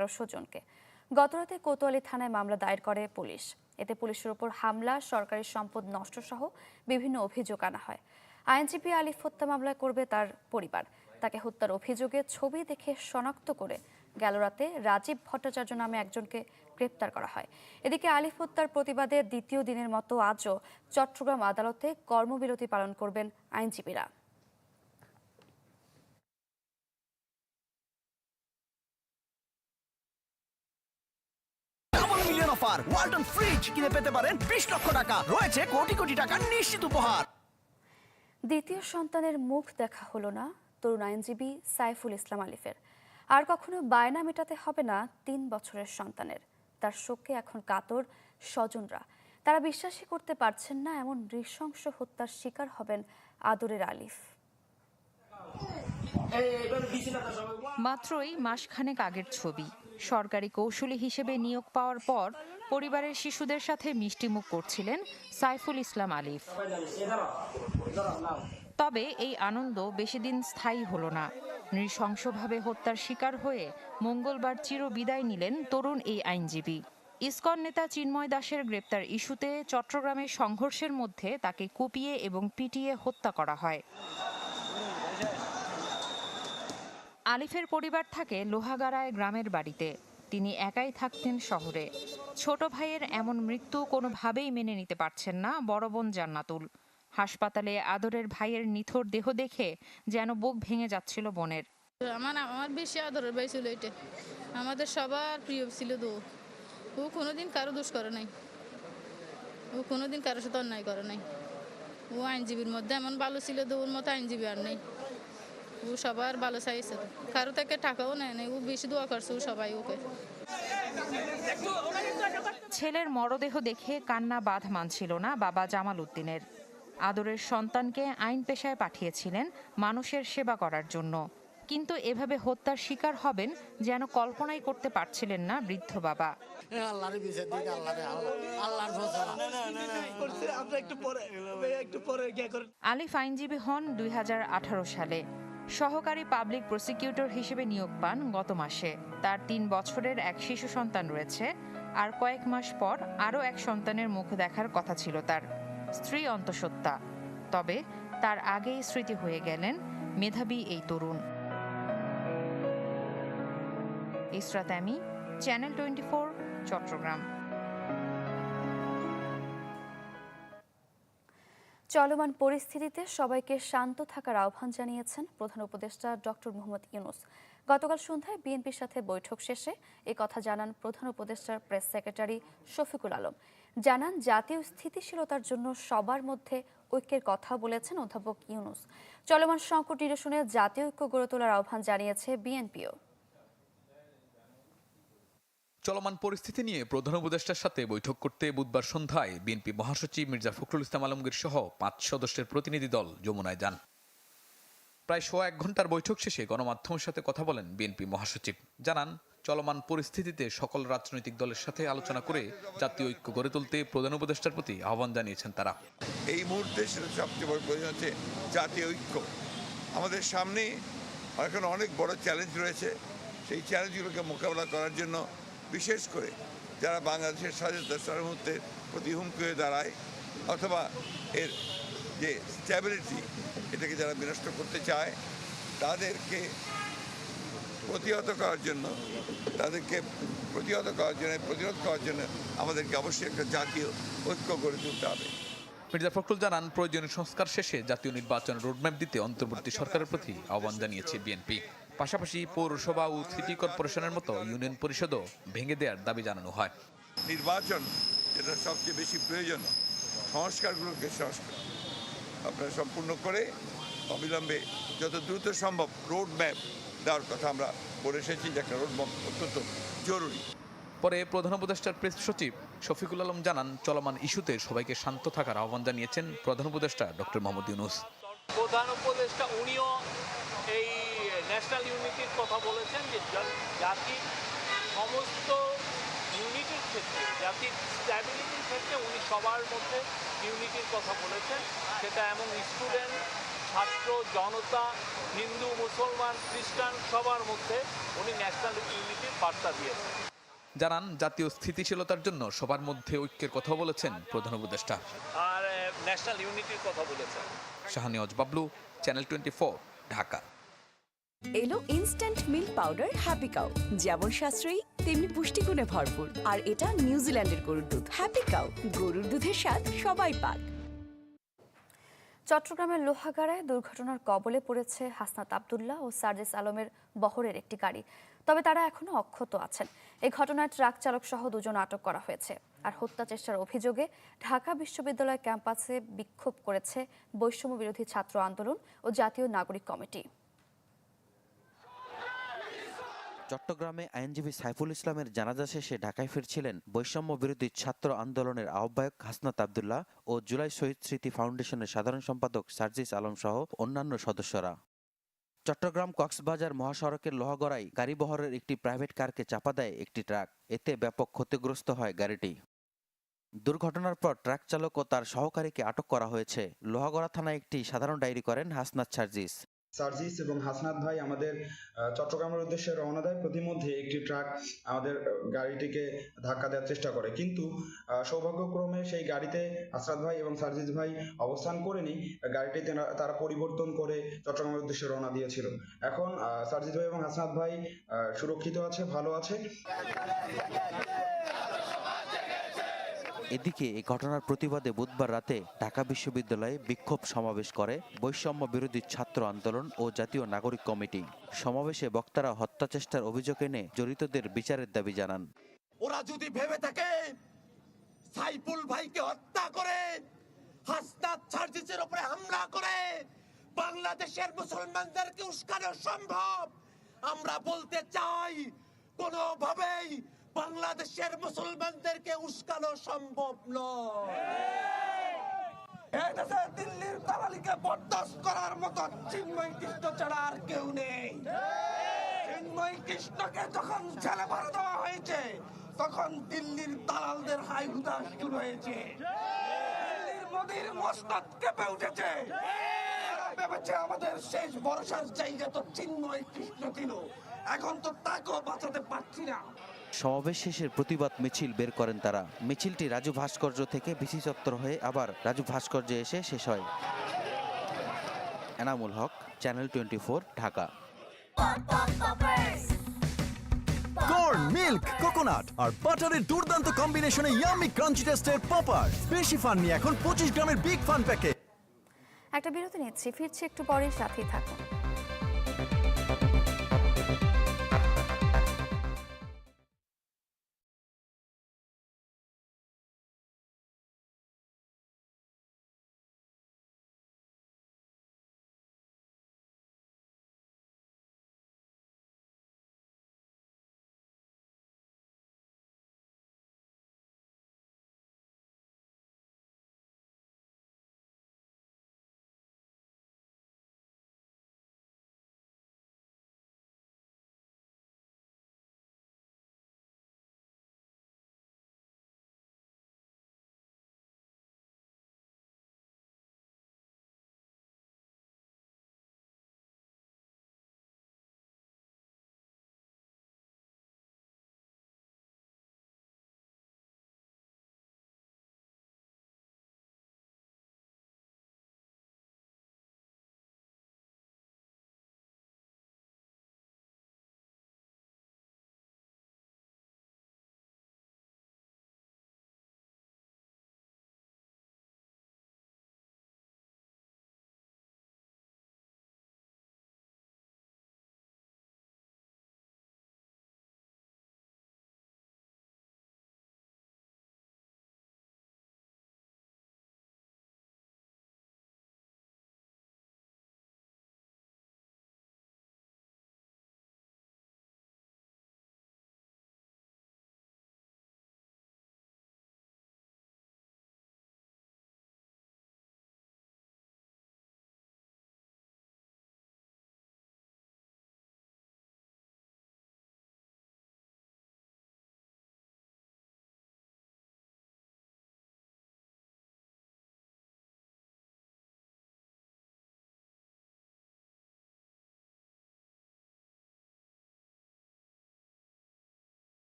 তেরোশো জনকে। গতরাতে কোতোয়ালি থানায় মামলা দায়ের করে পুলিশ। এতে পুলিশের ওপর হামলা, সরকারি সম্পদ নষ্ট সহ বিভিন্ন অভিযোগ আনা হয়। আইনজীবী আলিফ হত্যা মামলা করবে তার পরিবার। তাকে হত্যার অভিযোগে ছবি দেখে শনাক্ত করে গেল রাতে রাজীব ভট্টাচার্য নামে একজনকে গ্রেপ্তার করা হয়। এদিকে আলিফ হত্যার প্রতিবাদে দ্বিতীয় দিনের মতো আজও চট্টগ্রাম আদালতে কর্মবিরতি পালন করবেন আইনজীবীরা। অফার ওয়ালটন ফ্রিজ কিনে পেতে পারেন বিশ লক্ষ টাকা। রয়েছে কোটি কোটি টাকার নিশ্চিত উপহার। দ্বিতীয় সন্তানের মুখ দেখা হলো না তরুণ আইনজীবী সাইফুল ইসলাম আলিফের। আর কখনো বায়না মেটাতে হবে না তিন বছরের সন্তানের। তার শোকে এখন কাতর স্বজনরা। তারা বিশ্বাসই করতে পারছেন না এমন নৃশংস হত্যার শিকার হবেন আদরের আলিফ। মাত্রই মাসখানেক আগের ছবি। সরকারি কৌশলী হিসেবে নিয়োগ পাওয়ার পর পরিবারের শিশুদের সাথে মিষ্টিমুখ করছিলেন সাইফুল ইসলাম আলিফ। তবে এই আনন্দ বেশি দিন স্থায়ী হলো না। নৃশংসভাবে হত্যার শিকার হয়ে মঙ্গলবার চির বিদায় নিলেন তরুণ এই আইনজীবী। ইসকন নেতা চিন্ময় দাসের গ্রেপ্তার ইস্যুতে চট্টগ্রামের সংঘর্ষের মধ্যে তাকে কুপিয়ে এবং পিটিয়ে হত্যা করা হয়। আলিফের পরিবার থাকে লোহাগাড়ায় গ্রামের বাড়িতে। তিনি একাই থাকতেন শহরে। ছোট ভাইয়ের এমন মৃত্যু কোনোভাবেই মেনে নিতে পারছেন না বড় বোন জান্নাতুল। হাসপাতালে আদরের ভাইয়ের নিথর দেহ দেখে যেন বুক ভেঙে যাচ্ছিল বোনের। আমার আমার বেশি আদরের ভাই ছিল এটা। আমাদের সবার প্রিয় ছিল দো ও কোনোদিন কারও দোষ করে নাই। ও কোনোদিন কারোর সাথে অন্যায় করে নাই। ও আইনজীবীর মধ্যে এমন ভালো ছিল ওর মতো আইনজীবী আর নেই। ও সবার ভালো চাইছে। কারও থেকে টাকাও নেয় নাই ও বেশি দোয়া করছে ও সবাই ওকে। ছেলের মরদেহ দেখে কান্না বাঁধ মানছিল না বাবা জামাল উদ্দিনের। আদরের সন্তানকে আইন পেশায় পাঠিয়েছিলেন মানুষের সেবা করার জন্য। কিন্তু এভাবে হত্যার শিকার হবেন যেন কল্পনাই করতে পারছিলেন না বৃদ্ধ বাবা। আলিফ আইনজীবী হন দুই হাজার আঠারো সালে। সহকারী পাবলিক প্রসিকিউটর হিসেবে নিয়োগ পান গত মাসে। তার তিন বছরের এক শিশু সন্তান রয়েছে, আর কয়েক মাস পর আরও এক সন্তানের মুখ দেখার কথা ছিল তার। স্ত্রী অন্তঃসত্ত্বা। তবে তার আগেই স্মৃতি হয়ে গেলেন মেধাবী এই তরুণ। Israt channel twenty Chattogram. চলমান পরিস্থিতিতে সবাইকে শান্ত থাকার আহ্বান জানিয়েছেন প্রধান উপদেষ্টা ডক্টর মোহাম্মদ ইউনুস। গতকাল সন্ধ্যায় বিএনপির সাথে বৈঠক শেষে এ কথা জানান প্রধান উপদেষ্টার প্রেস সেক্রেটারি শফিকুল আলম। জানান, জাতীয় স্থিতিশীলতার জন্য সবার মধ্যে ঐক্যের কথা বলেছেন অধ্যাপক ইউনুস। চলমান সংকট নিরসনে জাতীয় ঐক্য গড়ে তোলার আহ্বান জানিয়েছে বিএনপিও। চলমান পরিস্থিতি নিয়ে প্রধান উপদেষ্টার সাথে বৈঠক করতে বুধবার সন্ধ্যায় বিএনপি মহাসচিব মির্জা ফখরুল ইসলাম আলমগীর সহ পাঁচ সদস্যের প্রতিনিধি দল যমুনায় যান। প্রায় সোয়া এক ঘণ্টার বৈঠক শেষে গণমাধ্যমের সাথে কথা বলেন বিএনপি মহাসচিব। জানান, চলমান পরিস্থিতিতে সকল রাজনৈতিক দলের সাথে আলোচনা করে জাতীয় ঐক্য গড়ে তুলতে প্রধান উপদেষ্টার প্রতি আহ্বান জানিয়েছেন তারা। এই মুহূর্তে সেটা সবচেয়ে বড় প্রয়োজন হচ্ছে জাতীয় ঐক্য। আমাদের সামনে এখন অনেক বড় চ্যালেঞ্জ রয়েছে। সেই চ্যালেঞ্জগুলোকে মোকাবেলা করার জন্য বিশেষ করে যারা বাংলাদেশের স্বাধীনতা সার্বভৌমত্বের প্রতি হুমকি হয়ে দাঁড়ায়, অথবা এর যে স্ট্যাবিলিটি এটাকে যারা বিনষ্ট করতে চায়, তাদেরকে প্রতিহত করার জন্য, তাদেরকে প্রতিহত করার জন্য, প্রতিরোধ করার জন্য আমাদেরকে অবশ্যই একটা জাতীয় ঐক্য গড়ে তুলতে হবে। মির্জা ফখরুল জানান, প্রয়োজনীয় সংস্কার শেষে জাতীয় নির্বাচন রোডম্যাপ দিতে অন্তর্বর্তী সরকারের প্রতি আহ্বান জানিয়েছে বিএনপি। পাশাপাশি পৌরসভা ও সিটি কর্পোরেশনের মতো ইউনিয়ন পরিষদও ভেঙে দেওয়ার দাবি জানানো হয়। নির্বাচন যেটা সবচেয়ে বেশি প্রয়োজন। সংস্কারগুলোকে সংস্কার। আপনারা সম্পূর্ণ করে অবিলম্বে যত দ্রুত সম্ভব রোড ম্যাপ দেওয়ার কথা আমরা বলে এসেছি যে একটা রোড ম্যাপ অত্যন্ত জরুরি। পরে প্রধান উপদেষ্টার প্রেস সচিব শফিকুল আলম জানান চলমান ইস্যুতে সবাইকে শান্ত থাকার আহ্বান জানিয়েছেন প্রধান উপদেষ্টা ডক্টর মোহাম্মদ ইউনুস। প্রধান উপদেষ্টা উনিও এই ন্যাশনাল ইউনিটির কথা বলেছেন যে জাতির সমস্ত ইউনিটির ক্ষেত্রে জাতির স্ট্যাবিলিটির ক্ষেত্রে উনি সবার মধ্যে ইউনিটির কথা বলেছেন। সেটা এমন স্টুডেন্ট ছাত্র জনতা হিন্দু মুসলমান খ্রিস্টান সবার মধ্যে উনি ন্যাশনাল ইউনিটির বার্তা দিয়েছেন। জানান জাতীয় স্থিতিশীলতার জন্য সবার মধ্যে ঐক্যের কথা বলেছেন প্রধান উপদেষ্টা। আর ন্যাশনাল ইউনিটির কথা বলেছেন। Shahaniaz Bablu channel twenty Dhaka. এলো instant milk powder happy cow যেমন সাশ্রয়ী, তেমনি পুষ্টিগুণে ভরপুর। আর এটা নিউজিল্যান্ডের গরুর দুধ হ্যাপি কাউ গরুর দুধের স্বাদ সবাই পাক। চট্টগ্রামের লোহাগাড়ায় দুর্ঘটনার কবলে পড়েছে হাসনাত আবদুল্লাহ ও সার্জেস আলমের বহরের একটি গাড়ি। তবে তারা এখনও অক্ষত আছেন। এই ঘটনায় ট্রাক চালক সহ দুজন আটক করা হয়েছে। আর হত্যা চেষ্টার অভিযোগে ঢাকা বিশ্ববিদ্যালয় ক্যাম্পাসে বিক্ষোভ করেছে বৈষম্য বিরোধী ছাত্র আন্দোলন ও জাতীয় নাগরিক কমিটি। চট্টগ্রামে আইনজীবী সাইফুল ইসলামের জানাজা শেষে ঢাকায় ফিরছিলেন বৈষম্য বিরোধী ছাত্র আন্দোলনের আহ্বায়ক হাসনাত আবদুল্লাহ ও জুলাই শহীদ স্মৃতি ফাউন্ডেশনের সাধারণ সম্পাদক সার্জিস আলম সহ অন্যান্য সদস্যরা। চট্টগ্রাম কক্সবাজার মহাসড়কের লোহাগড়ায় গাড়িবহরের একটি প্রাইভেট কারকে চাপা দেয় একটি ট্রাক। এতে ব্যাপক ক্ষতিগ্রস্ত হয় গাড়িটি। দুর্ঘটনার পর ট্রাক চালক ও তার সহকারীকে আটক করা হয়েছে। লোহাগড়া থানায় একটি সাধারণ ডায়েরি করেন হাসনাত সার্জিস। সার্জিস এবং হাসনাত ভাই আমাদের চট্টগ্রামের উদ্দেশ্যে রওনা দেয়। প্রতিমধ্যে একটি ট্রাক আমাদের গাড়িটিকে ধাক্কা দেওয়ার চেষ্টা করে। কিন্তু সৌভাগ্যক্রমে সেই গাড়িতে হাসনাত ভাই এবং সার্জিস ভাই অবস্থান করেনি। গাড়িটি তারা পরিবর্তন করে চট্টগ্রামের উদ্দেশ্যে রওনা দিয়েছিল। এখন সার্জিস ভাই এবং হাসনাত ভাই সুরক্ষিত আছে, ভালো আছে। এদিকে এই ঘটনার প্রতিবাদে বুধবার রাতে ঢাকা বিশ্ববিদ্যালয়ে বিক্ষোভ সমাবেশ করে বৈষম্য বিরোধী ছাত্র আন্দোলন ও জাতীয় নাগরিক কমিটি। সমাবেশে বক্তারা হত্যাচেষ্টার অভিযোগ এনে জড়িতদের বিচারের দাবি জানান। ওরা যদি ভেবে থাকে, সাইফুল ভাইকে হত্যা করে, হাসনাত সার্জিসের উপরে হামলা করে, বাংলাদেশের মুসলমানদেরকে উস্কানো সম্ভব, আমরা বলতে চাই কোনোভাবেই বাংলাদেশের মুসলমানদেরকে উস্কানো সম্ভব নয়। দিল্লির দালালিকে বরদাস্ত করার মতো চিন্ময় কৃষ্ণ ছাড়া আর কেউ নেই। চিন্ময় কৃষ্ণকে যখন ছেলে মারা দেওয়া হয়েছে, তখন দিল্লির দালালদের হাই হুদাস শুরু হয়েছে। দিল্লির মোদির মসনদ কেঁপে উঠেছে। ভেবেছে আমাদের শেষ ভরসার জায়গা তো চিন্ময় কৃষ্ণ ছিল। এখন তো তাকেও বাঁচাতে পারছি না। সমাবেশ শেষের প্রতিবাদ মিছিল বের করেন তারা। মিছিলটি রাজু ভাস্কর্য থেকে বিসি চত্বর হয়ে আবার রাজু ভাস্কর্যে এসে শেষ হয়। Enamul Haque channel twenty four Dhaka. Corn milk coconut আর বাটারের দুর্দান্ত কম্বিনেশনে ইয়ামি ক্রাঞ্চি টেস্টের পপার বেশি ফান নিয়ে এখন পঁচিশ গ্রামের বিগ ফান প্যাকেট একটা বিরতি নিচ্ছি ফিরছি একটু পরেই সাথেই থাকুন।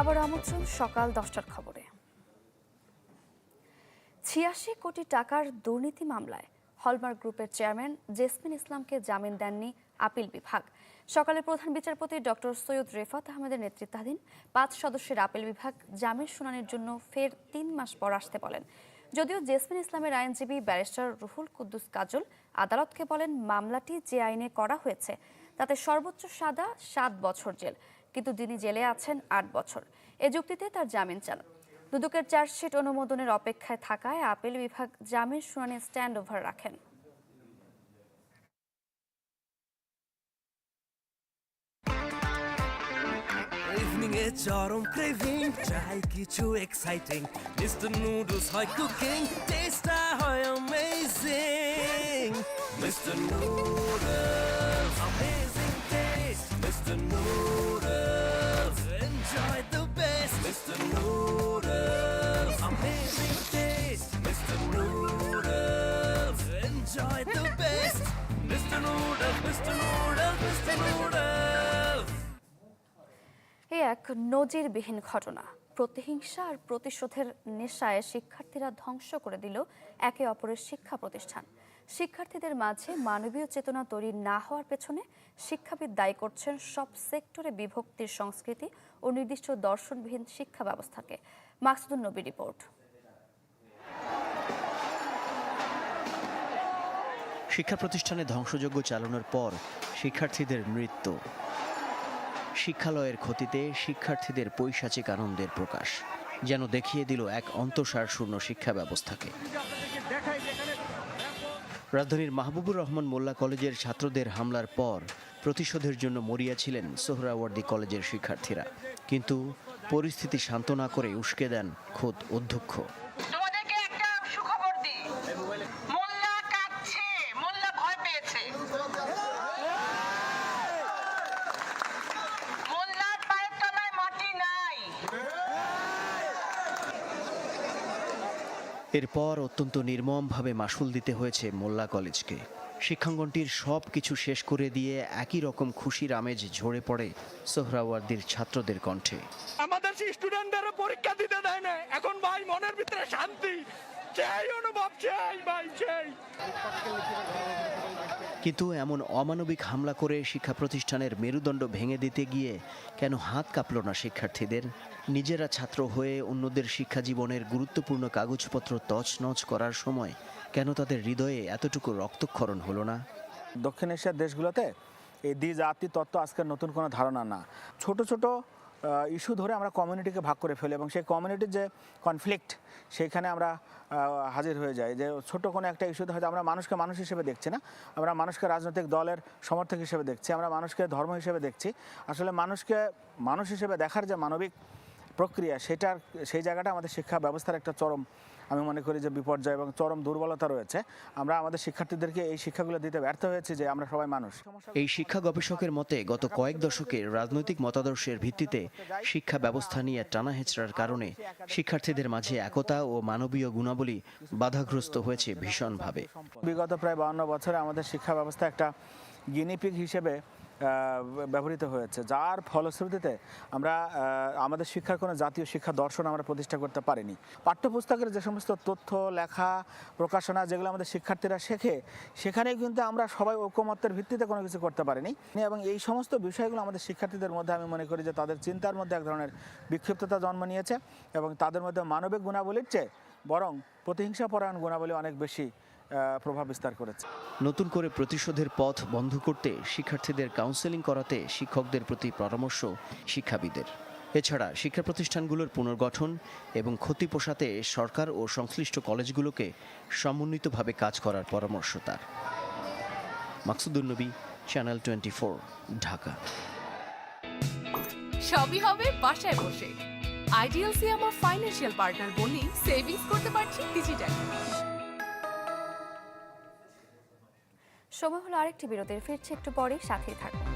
আবার আমন্ত্রণ সকাল দশটার খবরে। ছিয়াশি কোটি টাকার দুর্নীতি মামলায় হলমার্ক গ্রুপের চেয়ারম্যান জেসমিন ইসলামকে জামিন দেননি আপিল বিভাগ। সকালে প্রধান বিচারপতি ডক্টর সৈয়দ রেফাত আহমেদের নেতৃত্বাধীন পাঁচ সদস্যের আপিল বিভাগ জামিন শুনানির জন্য ফের তিন মাস পর আসতে বলেন। যদিও জেসমিন ইসলামের আইনজীবী ব্যারিস্টার রুহুল কুদ্দুস কাজল আদালতকে বলেন, মামলাটি যে আইনে করা হয়েছে, তাতে সর্বোচ্চ সাদা সাত বছর জেল। কিন্তু তিনি জেলে আছেন আট বছর। এ যুক্তিতে তার জামিন চান। দুদকের চার্জশিট অনুমোদনের অপেক্ষায় থাকায় আপিল বিভাগ জামিন শুনানি স্ট্যান্ড ওভার রাখেন চরম ক্রেভিং চাই কিছু এক্সাইটিং মিস্টার নুডলস হয় কুকিং টেস্টটা হয় amazing mister noodles amazing taste mister noodles enjoy the best mister noodles amazing taste mister noodles enjoy the best mister noodles mister noodles mister এ এক নজিরবিহীন ঘটনা। প্রতিহিংসা আর প্রতিশোধের নেশায় শিক্ষার্থীরা ধ্বংস করে দিল একে অপরের শিক্ষা প্রতিষ্ঠান। শিক্ষার্থীদের মাঝে মানবীয় চেতনা তৈরি না হওয়ার পেছনে শিক্ষাবিদ দায়ী করছেন সব সেক্টরে বিভক্তির সংস্কৃতি ও নির্দিষ্ট দর্শনবিহীন শিক্ষা ব্যবস্থাকে। মাকসুদুল নবী রিপোর্ট। শিক্ষা প্রতিষ্ঠানে ধ্বংসযজ্ঞ চালানোর পর শিক্ষার্থীদের মৃত্যু। শিক্ষালয়ের ক্ষতিতে শিক্ষার্থীদের পৈশাচিক আনন্দের প্রকাশ, যেন দেখিয়ে দিল এক অন্তঃসারশূন্য শিক্ষা ব্যবস্থাকে। রাজধানীর মাহবুবুর রহমান মোল্লা কলেজের ছাত্রদের হামলার পর প্রতিশোধের জন্য মরিয়া ছিলেন সোহরাওয়ার্দী কলেজের শিক্ষার্থীরা। কিন্তু পরিস্থিতি শান্ত না করে উস্কে দেন খোদ অধ্যক্ষ। এরপর অত্যন্ত নির্মমভাবে মাসুল দিতে হয়েছে মোল্লা কলেজকে। শিক্ষাঙ্গনটির সব কিছু শেষ করে দিয়ে একই রকম খুশির আমেজ ঝরে পড়ে সোহরাওয়ার্দির ছাত্রদের কণ্ঠে। আমাদের স্টুডেন্টদের পরীক্ষা দিতে দেয় না এখন ভাই মনের ভিতরে শান্তি। চাই অনুভব চাই ভাই চাই কিন্তু এমন অমানবিক হামলা করে শিক্ষা প্রতিষ্ঠানের মেরুদণ্ড ভেঙে দিতে গিয়ে কেন হাত কাঁপল না শিক্ষার্থীদের? নিজেরা ছাত্র হয়ে অন্যদের শিক্ষা জীবনের গুরুত্বপূর্ণ কাগজপত্র তছনছ করার সময় কেন তাদের হৃদয়ে এতটুকু রক্তক্ষরণ হলো না? দক্ষিণ এশিয়ার দেশগুলোতে এই দ্বি জাতি তত্ত্ব আজকের নতুন কোনো ধারণা না। ছোট ছোট ইস্যু ধরে আমরা কমিউনিটিকে ভাগ করে ফেলি এবং সেই কমিউনিটির যে কনফ্লিক্ট সেইখানে আমরা হাজির হয়ে যাই। যে ছোট কোনো একটা ইস্যুতে হয়তো আমরা মানুষকে মানুষ হিসেবে দেখছি না, আমরা মানুষকে রাজনৈতিক দলের সমর্থক হিসেবে দেখছি, আমরা মানুষকে ধর্ম হিসেবে দেখছি। আসলে মানুষকে মানুষ হিসেবে দেখার যে মানবিক প্রক্রিয়া সেটার সেই জায়গাটা আমাদের শিক্ষা ব্যবস্থার একটা চরম আমি মনে করি যে বিপর্যয় এবং চরম দুর্বলতা রয়েছে। আমরা আমাদের শিক্ষার্থীদেরকে এই শিক্ষাগুলো দিতে ব্যর্থ হয়েছে যে আমরা সবাই মানুষ। এই শিক্ষা গবেষকের মতে গত কয়েক দশকে রাজনৈতিক মতাদর্শের ভিত্তিতে শিক্ষা ব্যবস্থা নিয়ে টানা হেঁচড়ার কারণে শিক্ষার্থীদের মাঝে একতা ও মানবীয় গুণাবলী বাধাগ্রস্ত হয়েছে ভীষণভাবে। বিগত প্রায় বাউন্ন বছরে আমাদের শিক্ষা ব্যবস্থা একটা গিনিপিক হিসেবে ব্যবহৃত হয়েছে। যার ফলশ্রুতিতে আমরা আমাদের শিক্ষার কোনো জাতীয় শিক্ষা দর্শন আমরা প্রতিষ্ঠা করতে পারিনি। পাঠ্যপুস্তকের যে সমস্ত তথ্য, লেখা, প্রকাশনা যেগুলো আমাদের শিক্ষার্থীরা শেখে, সেখানে কিন্তু আমরা সবাই ঐকমত্যের ভিত্তিতে কোনো কিছু করতে পারিনি। এবং এই সমস্ত বিষয়গুলো আমাদের শিক্ষার্থীদের মধ্যে আমি মনে করি যে তাদের চিন্তার মধ্যে এক ধরনের বিক্ষিপ্ততা জন্ম নিয়েছে এবং তাদের মধ্যে মানবিক গুণাবলীর চেয়ে বরং প্রতিহিংসা পরায়ণ গুণাবলী অনেক বেশি প্রভাব বিস্তার করেছে। নতুন করে প্রতিশোধের পথ বন্ধ করতে শিক্ষার্থীদের কাউন্সেলিং করাতে শিক্ষকদের প্রতি পরামর্শ শিক্ষাবিদের। এছাড়া শিক্ষা প্রতিষ্ঠানগুলোর পুনর্গঠন এবং ক্ষতি পোষাতে সরকার ও সংশ্লিষ্ট কলেজগুলোকে সমন্বিতভাবে কাজ করার পরামর্শ তার। মাকসুদুল নবী চ্যানেল টোয়েন্টি ঢাকা। সবই হবে বাসায় বসে। আইডিএলসি আমার ফাইন্যান্সিয়াল পার্টনার বলেই সেভিংস করতে পারছি ডিজিটাল সময় হলো আরেকটি বিরতির ফিরছে একটু পরে সাথেই থাকুন।